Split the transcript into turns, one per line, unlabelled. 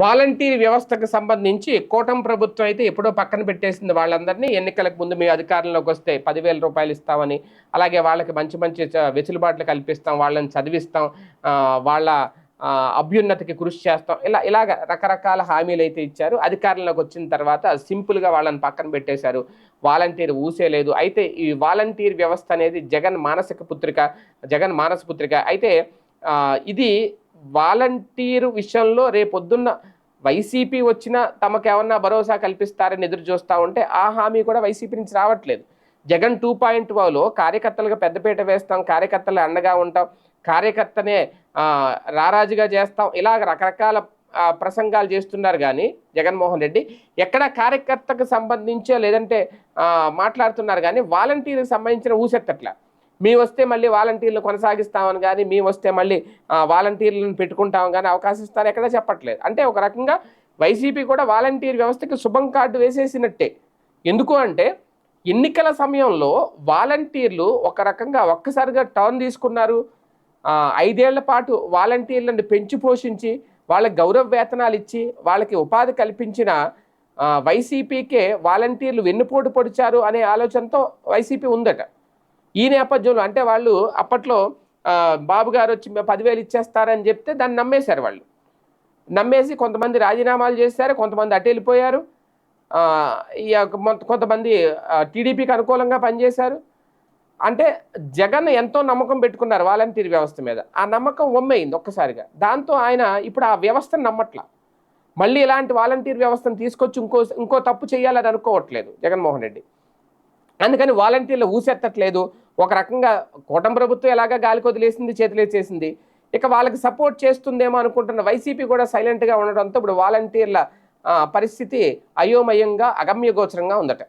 Volunteer వ్యవస్థకు సంబంధించి కూటమి ప్రభుత్వం అయితే ఎప్పుడో పక్కన పెట్టేసింది వాళ్ళందరినీ. ఎన్నికలకు ముందు మీ అధికారంలోకి వస్తే పదివేల రూపాయలు ఇస్తామని అలాగే వాళ్ళకి మంచి మంచి వెసులుబాట్లు కల్పిస్తాం వాళ్ళని చదివిస్తాం వాళ్ళ అభ్యున్నతికి కృషి చేస్తాం. ఇలా ఇలాగ రకరకాల హామీలు అయితే ఇచ్చారు. అధికారంలోకి వచ్చిన తర్వాత సింపుల్గా వాళ్ళని పక్కన పెట్టేశారు. వాలంటీర్ ఊసే లేదు. అయితే ఈ వాలంటీర్ వ్యవస్థ అనేది జగన్ మానసిక పుత్రిక జగన్ మానస పుత్రిక. అయితే ఇది వాలంటీరు విషయంలో రేపొద్దున్న వైసీపీ వచ్చినా తమకేమన్నా భరోసా కల్పిస్తారని ఎదురు చూస్తూ ఉంటే ఆ హామీ కూడా వైసీపీ నుంచి రావట్లేదు. జగన్ టూ పాయింట్ వాలో కార్యకర్తలుగా పెద్దపీట వేస్తాం కార్యకర్తలు అండగా ఉంటాం కార్యకర్తనే రారాజుగా చేస్తాం ఇలాగ రకరకాల ప్రసంగాలు చేస్తున్నారు కానీ జగన్మోహన్ రెడ్డి ఎక్కడ కార్యకర్తకు సంబంధించో లేదంటే మాట్లాడుతున్నారు కానీ వాలంటీర్కి సంబంధించిన ఊసెత్తట్లా. మీ వస్తే మళ్ళీ వాలంటీర్లు కొనసాగిస్తామని కానీ మీ వస్తే మళ్ళీ వాలంటీర్లను పెట్టుకుంటాం కానీ అవకాశం ఇస్తారని ఎక్కడా చెప్పట్లేదు. అంటే ఒక రకంగా వైసీపీ కూడా వాలంటీర్ వ్యవస్థకి శుభం కార్డు వేసేసినట్టే. ఎందుకు అంటే ఎన్నికల సమయంలో వాలంటీర్లు ఒక రకంగా ఒక్కసారిగా టర్న్ తీసుకున్నారు. ఐదేళ్ళ పాటు వాలంటీర్లను పెంచి పోషించి వాళ్ళకి గౌరవ వేతనాలు ఇచ్చి వాళ్ళకి ఉపాధి కల్పించిన వైసీపీకే వాలంటీర్లు వెన్నుపోటు పొడిచారు అనే ఆలోచనతో వైసీపీ ఉందట. ఈ నేపథ్యంలో అంటే వాళ్ళు అప్పట్లో బాబు గారు వచ్చి పదివేలు ఇచ్చేస్తారని చెప్తే దాన్ని నమ్మేశారు వాళ్ళు. నమ్మేసి కొంతమంది రాజీనామాలు చేశారు కొంతమంది అటు వెళ్ళిపోయారు. ఈ కొంతమంది టీడీపీకి అనుకూలంగా పనిచేశారు. అంటే జగన్ ఎంతో నమ్మకం పెట్టుకున్నారు వాలంటీర్ వ్యవస్థ మీద. ఆ నమ్మకం ఒమ్మయింది ఒక్కసారిగా. దాంతో ఆయన ఇప్పుడు ఆ వ్యవస్థను నమ్మట్లా. మళ్ళీ ఇలాంటి వాలంటీర్ వ్యవస్థను తీసుకొచ్చి ఇంకో ఇంకో తప్పు చేయాలని అనుకోవట్లేదు జగన్మోహన్ రెడ్డి. అందుకని వాలంటీర్లు ఊసెత్తట్లేదు. ఒక రకంగా కూటమి ప్రభుత్వం ఎలాగా గాలికి వదిలేసింది చేతులేసేసింది ఇక వాళ్ళకి సపోర్ట్ చేస్తుందేమో అనుకుంటున్న వైసీపీ కూడా సైలెంట్గా ఉండడంతో ఇప్పుడు వాలంటీర్ల పరిస్థితి అయోమయంగా అగమ్యగోచరంగా ఉందట.